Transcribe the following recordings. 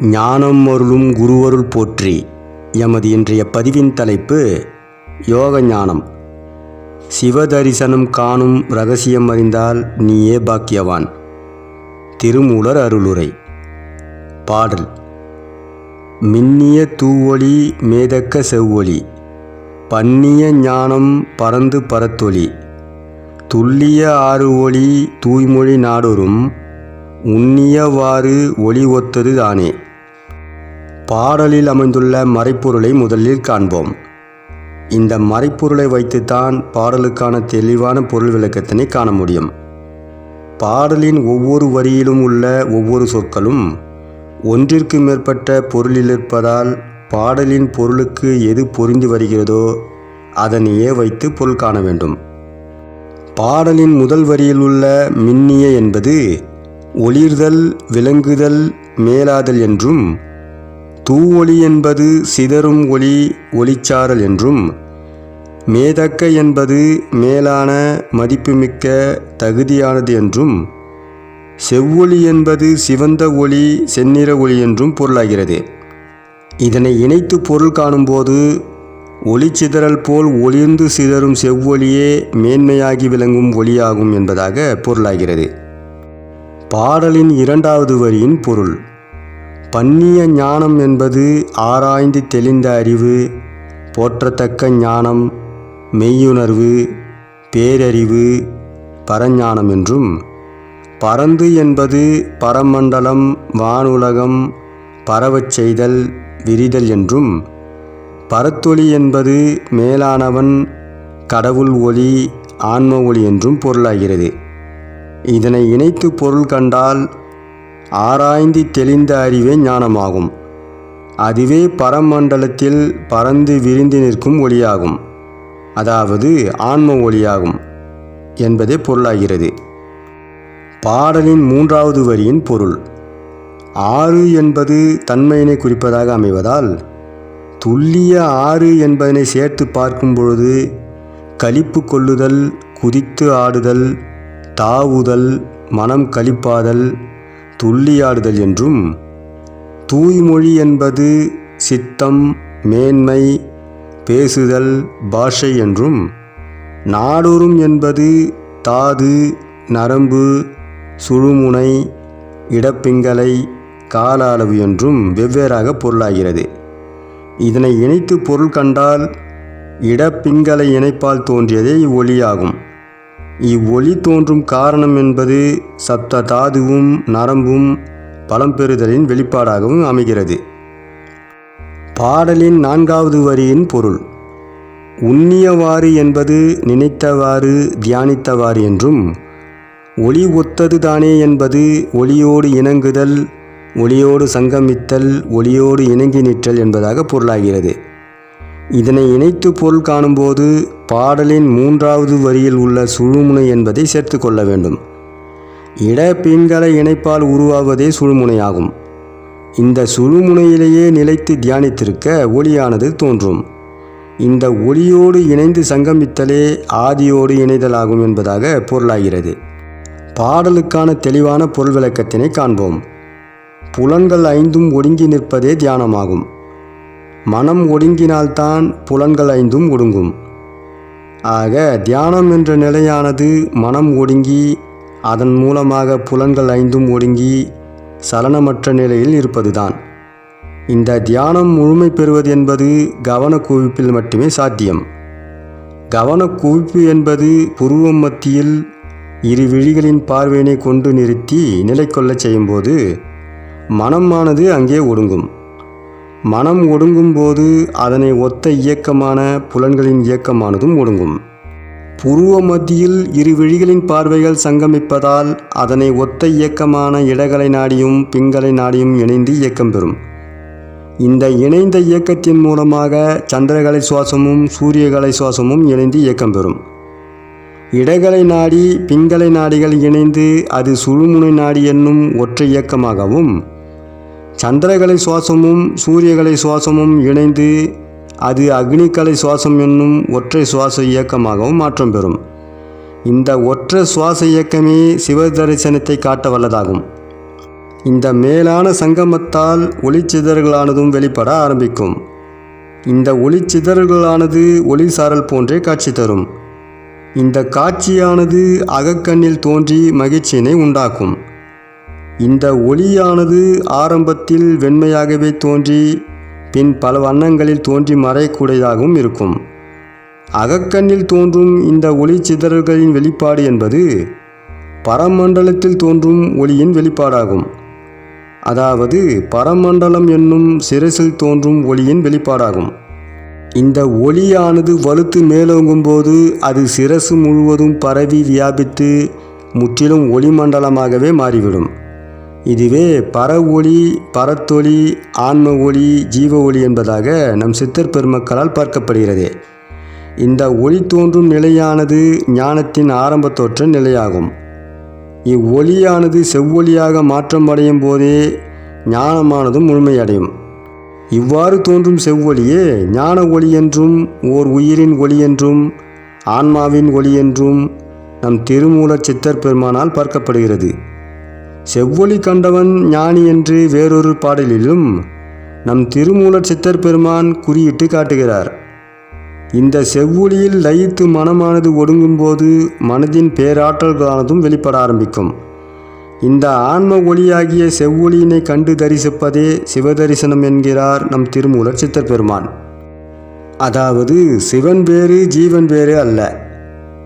ஞானம் அருளும் குருவருள் போற்றி. எமது இன்றைய பதிவின் தலைப்பு யோக ஞானம். சிவதரிசனம் காணும் ரகசியம் அறிந்தால் நீயே பாக்கியவான். திருமூலர் அருளுரை. பாடல். மின்னிய தூவொளி மேதக்க செவ்வொளி. பன்னிய ஞானம் பறந்து பரத்தொளி. துல்லிய ஆறு ஒளி தூய்மொழி நாடொரும். உன்னியவாறு ஒளி ஒத்தது தானே. பாடலில் அமைந்துள்ள மறைப்பொருளை முதலில் காண்போம். இந்த மறைப்பொருளை வைத்துத்தான் பாடலுக்கான தெளிவான பொருள் விளக்கத்தினை காண முடியும். பாடலின் ஒவ்வொரு வரியிலும் உள்ள ஒவ்வொரு சொற்களும் ஒன்றிற்கு மேற்பட்ட பொருளில் இருப்பதால் பாடலின் பொருளுக்கு எது பொருந்தி வருகிறதோ அதனையே வைத்து பொருள் காண வேண்டும். பாடலின் முதல் வரியில் உள்ள மின்னிய என்பது ஒளிர்தல் விளங்குதல் மேலாதல் என்றும் தூவொளி என்பது சிதறும் ஒளி ஒளிச்சாரல் என்றும் மேதக்க என்பது மேலான மதிப்புமிக்க தகுதியானது என்றும் செவ்வொளி என்பது சிவந்த ஒளி செந்நிற ஒளி என்றும் பொருளாகிறது. இதனை இணைத்து பொருள் காணும்போது சிதறல் போல் ஒளிர்ந்து சிதறும் செவ்வொளியே மேன்மையாகி விளங்கும் ஒளியாகும் என்பதாக பொருளாகிறது. பாடலின் இரண்டாவது வரியின் பொருள். பன்னிய ஞானம் என்பது ஆராய்ந்து தெளிந்த அறிவு போற்றத்தக்க ஞானம் மெய்யுணர்வு பேரறிவு பரஞானம் என்றும் பரந்து என்பது பரமண்டலம் வானுலகம் பரவச் செய்தல் விரிதல் என்றும் பரத்தொளி என்பது மேலானவன் கடவுள் ஒளி ஆன்ம ஒளி என்றும் பொருளாகிறது. இதனை இணைத்து பொருள் கண்டால் ஆராய்ந்து தெளிந்த அறிவே ஞானமாகும். அதுவே பரமண்டலத்தில் பறந்து விரிந்து நிற்கும் ஒளியாகும். அதாவது ஆன்ம ஒளியாகும் என்பதே பொருளாகிறது. பாடலின் மூன்றாவது வரியின் பொருள். ஆறு என்பது தன்மையினை குறிப்பதாக அமைவதால் துல்லிய ஆறு என்பதனை சேர்த்து பார்க்கும் பொழுது களிப்பு கொள்ளுதல் குதித்து ஆடுதல் தாவுதல் மனம் களிப்பாதல் துள்ளியாடுதல் என்றும் தூய்மொழி என்பது சித்தம் மேன்மை பேசுதல் பாஷை என்றும் நாடோறும் என்பது தாது நரம்பு சுழுமுனை இடப்பிங்கலை கால அளவு என்றும் வெவ்வேறாக பொருளாகிறது. இதனை இணைத்து பொருள் கண்டால் இடப்பிங்கலை இணைப்பால் தோன்றியதே ஒளியாகும் இவ்வொளி தோன்றும் காரணம் என்பது சப்த தாதுவும் நரம்பும் பலம்பெறுதலின் வெளிப்பாடாகவும் அமைகிறது. பாடலின் நான்காவது வரியின் பொருள் உண்ணியவாறு என்பது நினைத்தவாறு தியானித்தவாறு என்றும் ஒளி ஒத்தது தானே என்பது ஒளியோடு இணங்குதல் ஒளியோடு சங்கமித்தல் ஒளியோடு இணங்கி நிற்றல் என்பதாக பொருளாகிறது. இதனை இணைத்து பொருள் காணும்போது பாடலின் மூன்றாவது வரியில் உள்ள சுழுமுனை என்பதை சேர்த்து கொள்ள வேண்டும். இட பெண்களை இணைப்பால் உருவாவதே சுழுமுனையாகும். இந்த சுழுமுனையிலேயே நிலைத்து தியானித்திருக்க ஒளியானது தோன்றும். இந்த ஒளியோடு இணைந்து சங்கமித்தலே ஆதியோடு இணைதலாகும் என்பதாக பொருளாகிறது. பாடலுக்கான தெளிவான பொருள் விளக்கத்தினை காண்போம். புலன்கள் ஐந்தும் ஒடுங்கி நிற்பதே தியானமாகும். மனம் ஒடுங்கினால்தான் புலன்கள் ஐந்தும் ஒடுங்கும். ஆக தியானம் என்ற நிலையானது மனம் ஒடுங்கி அதன் மூலமாக புலன்கள் ஐந்தும் ஒடுங்கி சலனமற்ற நிலையில் இருப்பதுதான். இந்த தியானம் முழுமை பெறுவது என்பது கவன குவிப்பில் மட்டுமே சாத்தியம். கவன குவிப்பு என்பது புருவம் மத்தியில் இரு விழிகளின் பார்வையினை கொண்டு நிறுத்தி நிலை கொள்ளச் செய்யும்போது மனமானது அங்கே ஒடுங்கும். மனம் ஒடுங்கும் போது அதனை ஒத்த இயக்கமான புலன்களின் இயக்கமானதும் ஒடுங்கும். புருவ மத்தியில் இரு விழிகளின் பார்வைகள் சங்கமிப்பதால் அதனை ஒத்த இயக்கமான இடகலை நாடியும் பிங்கலை நாடியும் இணைந்து இயக்கம் பெறும். இந்த இணைந்த இயக்கத்தின் மூலமாக சந்திரகலை சுவாசமும் சூரியகலை சுவாசமும் இணைந்து இயக்கம் பெறும். இடகலை நாடி பிங்கலை நாடிகள் இணைந்து அது சுழுமுனை நாடி என்னும் ஒற்றை இயக்கமாகவும் சந்திரகலை சுவாசமும் சூரியகலை சுவாசமும் இணைந்து அது அக்னிக்கலை சுவாசம் என்னும் ஒற்றை சுவாச இயக்கமாகவும் மாற்றம் பெறும். இந்த ஒற்றை சுவாச இயக்கமே சிவ தரிசனத்தை காட்ட வல்லதாகும். இந்த மேலான சங்கமத்தால் ஒளிச்சிதறல்களானதும் வெளிப்பட ஆரம்பிக்கும். இந்த ஒளிச்சிதறல்களானது ஒளிசாரல் போன்றே காட்சி தரும். இந்த காட்சியானது அகக்கண்ணில் தோன்றி மகிழ்ச்சியினை உண்டாக்கும். இந்த ஒளியானது ஆரம்பத்தில் வெண்மையாகவே தோன்றி பின் பல வண்ணங்களில் தோன்றி மறையக்கூடியதாகவும் இருக்கும். அகக்கண்ணில் தோன்றும் இந்த ஒளி சிதறல்களின் வெளிப்பாடு என்பது பரமண்டலத்தில் தோன்றும் ஒளியின் வெளிப்பாடாகும். அதாவது பரமண்டலம் என்னும் சிரசில் தோன்றும் ஒளியின் வெளிப்பாடாகும். இந்த ஒளியானது வலுத்து மேலோங்கும் போது அது சிரசு முழுவதும் பரவி வியாபித்து முற்றிலும் ஒளிமண்டலமாகவே மாறிவிடும். இதுவே பர ஒளி பரத்தொளி ஆன்ம ஒளி ஜீவ ஒளி என்பதாக நம் சித்தர் பெருமக்களால் பார்க்கப்படுகிறது. இந்த ஒளி தோன்றும் நிலையானது ஞானத்தின் ஆரம்ப தோற்ற நிலையாகும். இவ்வொளியானது செவ்வொளியாக மாற்றம் அடையும் போதே ஞானமானதும் முழுமையடையும். இவ்வாறு தோன்றும் செவ்வொளியே ஞான ஒளி என்றும் ஓர் உயிரின் ஒளி என்றும் ஆன்மாவின் ஒளி என்றும் நம் திருமூலச் சித்தர் பெருமானால் பார்க்கப்படுகிறது. செவ்வொளி கண்டவன் ஞானி என்று வேறொரு பாடலிலும் நம் திருமூலர் சித்தர் பெருமான் குறியிட்டு காட்டுகிறார். இந்த செவ்வொளியில் லயித்து மனமானது ஒடுங்கும்போது மனதின் பேராற்றல்களானதும் வெளிப்பட ஆரம்பிக்கும். இந்த ஆன்ம ஒளியாகிய செவ்வொளியினை கண்டு தரிசிப்பதே சிவதரிசனம் என்கிறார் நம் திருமூலர் சித்தர் பெருமான். அதாவது சிவன் வேறு ஜீவன் வேறு அல்ல.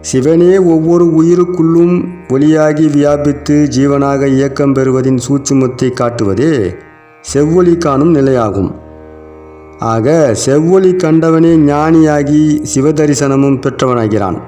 சிவனே ஒவ்வொரு உயிருக்குள்ளும் ஒளியாகி வியாபித்து ஜீவனாக இயக்கம் பெறுவதின் சூட்சுமத்தை காட்டுவதே செவ்வொளி காணும் நிலையாகும். ஆக செவ்வொளி கண்டவனே ஞானியாகி சிவதரிசனமும் பெற்றவனாகிறான்.